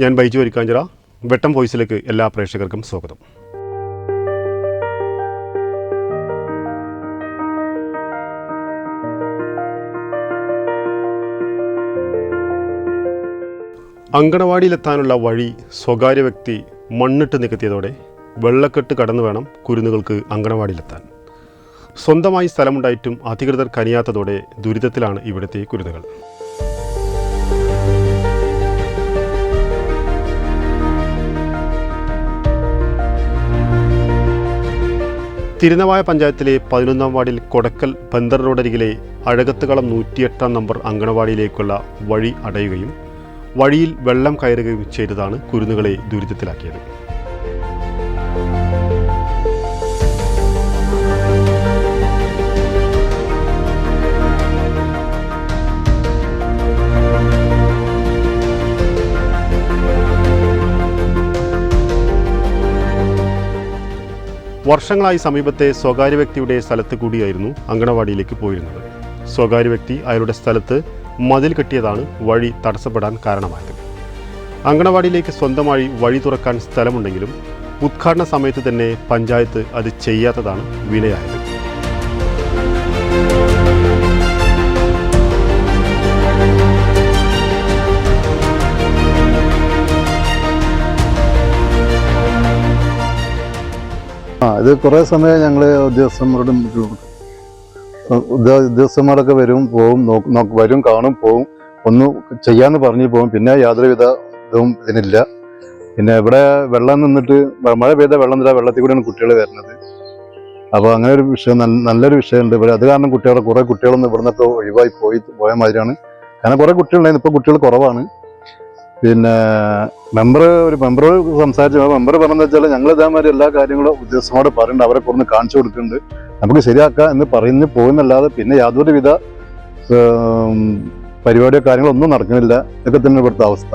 ഞാൻ ബൈജു അരിക്കാഞ്ചിറ വെട്ടം വോയിസിലേക്ക് എല്ലാ പ്രേക്ഷകർക്കും സ്വാഗതം. അങ്കണവാടിയിലെത്താനുള്ള വഴി സ്വകാര്യ വ്യക്തി മണ്ണിട്ട് നികത്തിയതോടെ വെള്ളക്കെട്ട് കടന്നു വേണം കുരുന്നുകൾക്ക് അങ്കണവാടിയിലെത്താൻ. സ്വന്തമായി സ്ഥലമുണ്ടായിട്ടും അധികൃതർ കനിയാത്തതോടെ ദുരിതത്തിലാണ് ഇവിടുത്തെ കുരുന്നുകൾ. തിരുനവായ പഞ്ചായത്തിലെ പതിനൊന്നാം വാർഡിൽ കൊടക്കൽ ബന്ദർ റോഡരികിലെ അഴകത്തുകളം നൂറ്റിയെട്ടാം നമ്പർ അങ്കണവാടിയിലേക്കുള്ള വഴി അടയുകയും വഴിയിൽ വെള്ളം കയറുകയും ചെയ്തതാണ് കുരുന്നുകളെ ദുരിതത്തിലാക്കിയത്. വർഷങ്ങളായി സമീപത്തെ സ്വകാര്യ വ്യക്തിയുടെ സ്ഥലത്ത് കൂടിയായിരുന്നു അങ്കണവാടിയിലേക്ക് പോയിരുന്നത്. സ്വകാര്യ വ്യക്തി അയാളുടെ സ്ഥലത്ത് മതിൽ കെട്ടിയതാണ് വഴി തടസ്സപ്പെടാൻ കാരണമായത്. അങ്കണവാടിയിലേക്ക് സ്വന്തമായി വഴി തുറക്കാൻ സ്ഥലമുണ്ടെങ്കിലും ഉദ്ഘാടന സമയത്ത് തന്നെ പഞ്ചായത്ത് അത് ചെയ്യാത്തതാണ് വിനയായത് ഇത് കുറേ സമയം ഞങ്ങൾ ഉദ്യോഗസ്ഥന്മാരോട് ഉദ്യോ- ഉദ്യോഗസ്ഥന്മാരൊക്കെ വരും പോവും നോക്ക് വരും കാണും പോവും. ഒന്ന് ചെയ്യാന്ന് പറഞ്ഞു പോകും പിന്നെ യാതൊരുവിധ ഇതും ഇതിനില്ല. പിന്നെ ഇവിടെ വെള്ളം നിന്നിട്ട് മഴ പെയ്ത വെള്ളം നിന്നില്ല വെള്ളത്തിൽ കൂടെയാണ് കുട്ടികൾ വരുന്നത്. അപ്പോൾ അങ്ങനെ ഒരു വിഷയം നല്ലൊരു വിഷയമുണ്ട്. ഇവിടെ അത് കാരണം കുട്ടികളെ കുറേ കുട്ടികളൊന്നും ഇവിടുന്നൊക്കെ ഒഴിവായി പോയി പോയ മാതിരിയാണ്. കാരണം കുറേ കുട്ടികളുണ്ടായിരുന്നു. ഇപ്പോൾ കുട്ടികൾ കുറവാണ്. പിന്നെ മെമ്പർ ഒരു മെമ്പർ സംസാരിച്ചു മെമ്പർ പറഞ്ഞു വെച്ചാൽ ഞങ്ങൾ ഇതേമാതിരി എല്ലാ കാര്യങ്ങളും ഉദ്യോഗസ്ഥനോട് പറയുന്നുണ്ട് അവരെ കൊണ്ട് കാണിച്ചു കൊടുക്കുന്നുണ്ട് നമുക്ക് ശരിയാക്കാം എന്ന് പറയുന്നു പോകുന്നല്ലാതെ പിന്നെ യാതൊരുവിധ പരിപാടിയോ കാര്യങ്ങളോ ഒന്നും നടക്കുന്നില്ല. ഇതൊക്കെ തന്നെ ഇവിടുത്തെ അവസ്ഥ.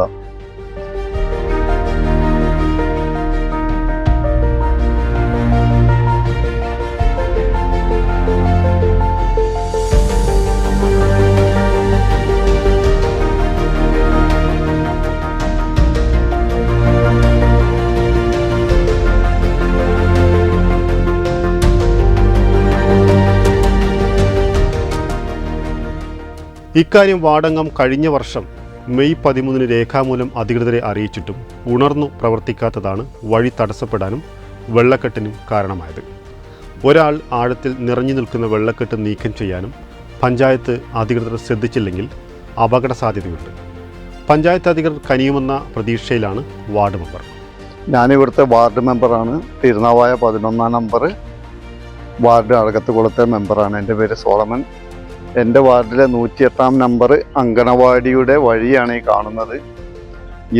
ഇക്കാര്യം വാടങ്ങം കഴിഞ്ഞ വർഷം മെയ് പതിമൂന്നിന് രേഖാമൂലം അധികൃതരെ അറിയിച്ചിട്ടും ഉണർന്നു പ്രവർത്തിക്കാത്തതാണ് വഴി തടസ്സപ്പെടാനും വെള്ളക്കെട്ടിനും കാരണമായത്. ഒരാൾ ആഴത്തിൽ നിറഞ്ഞു നിൽക്കുന്ന വെള്ളക്കെട്ട് നീക്കം ചെയ്യാനും പഞ്ചായത്ത് അധികൃതർ ശ്രദ്ധിച്ചില്ലെങ്കിൽ അപകട സാധ്യതയുണ്ട്. പഞ്ചായത്ത് അധികൃതർ കനിയുമെന്ന പ്രതീക്ഷയിലാണ് വാർഡ് മെമ്പർ. ഞാനിവിടുത്തെ വാർഡ് മെമ്പറാണ്. തിരുനാവായ പതിനൊന്നാം നമ്പർ വാർഡ് അഴകത്തുകുളത്തെ മെമ്പറാണ്. എന്റെ പേര് സോളമൻ. എന്റെ വാർഡിലെ നൂറ്റിയെട്ടാം നമ്പർ അങ്കണവാടിയുടെ വഴിയാണ് ഈ കാണുന്നത്.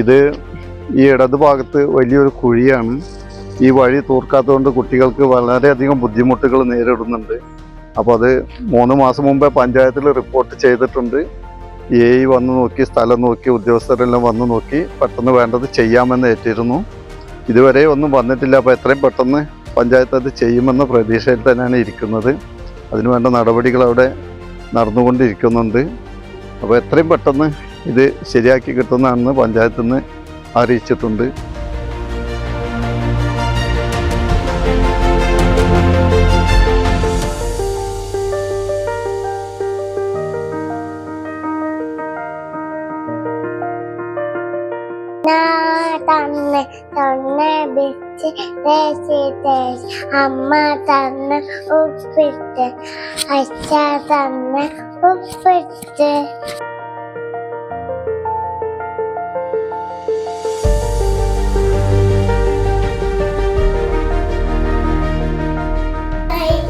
ഇത് ഈ ഇടത് ഭാഗത്ത് വലിയൊരു കുഴിയാണ്. ഈ വഴി തൂർക്കാത്തതുകൊണ്ട് കുട്ടികൾക്ക് വളരെയധികം ബുദ്ധിമുട്ടുകൾ നേരിടുന്നുണ്ട്. അപ്പോൾ അത് മൂന്ന് മാസം മുമ്പേ പഞ്ചായത്തിൽ റിപ്പോർട്ട് ചെയ്തിട്ടുണ്ട്. എ വന്ന് നോക്കി സ്ഥലം നോക്കി ഉദ്യോഗസ്ഥരെല്ലാം വന്ന് നോക്കി പെട്ടെന്ന് വേണ്ടത് ചെയ്യാമെന്ന് ഏറ്റിരുന്നു. ഇതുവരെ ഒന്നും വന്നിട്ടില്ല. അപ്പോൾ എത്രയും പെട്ടെന്ന് പഞ്ചായത്ത് അത് ചെയ്യുമെന്ന പ്രതീക്ഷയിൽ തന്നെയാണ് ഇരിക്കുന്നത്. അതിനുവേണ്ട നടപടികൾ അവിടെ നടന്നുകൊണ്ടിരിക്കുന്നുണ്ട്. അപ്പോൾ എത്രയും പെട്ടെന്ന് ഇത് ശരിയാക്കി കിട്ടുന്നതാണെന്ന് പഞ്ചായത്തിൽ നിന്ന് അറിയിച്ചിട്ടുണ്ട്. തന്ന് തൊണ്ണ വെച്ച് തേച്ച് തേച്ച് അമ്മ തന്ന് ഉപ്പിട്ട് അച്ഛ തന്ന് ഉപ്പിട്ട്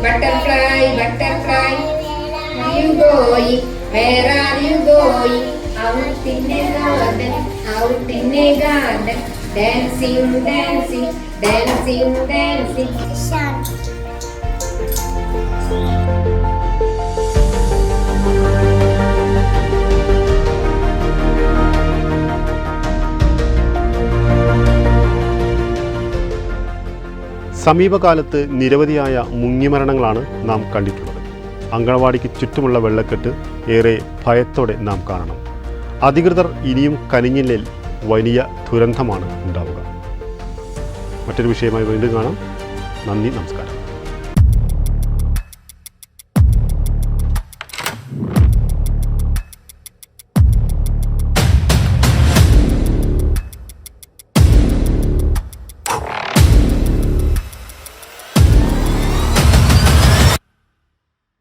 Butterfly, butterfly, you going? Where are you going? Out in a garden, in a garden, dancing, dancing, dancing, dancing. സമീപകാലത്ത് നിരവധിയായ മുങ്ങിമരണങ്ങളാണ് നാം കണ്ടിട്ടുള്ളത് അങ്കണവാടിക്ക് ചുറ്റുമുള്ള വെള്ളക്കെട്ട് ഏറെ ഭയത്തോടെ നാം കാണണം അധികൃതർ ഇനിയും കനിഞ്ഞില്ലേൽ വലിയ ദുരന്തമാണ് ഉണ്ടാവുക. മറ്റൊരു വിഷയമായി വീണ്ടും കാണാം. നന്ദി നമസ്കാരം.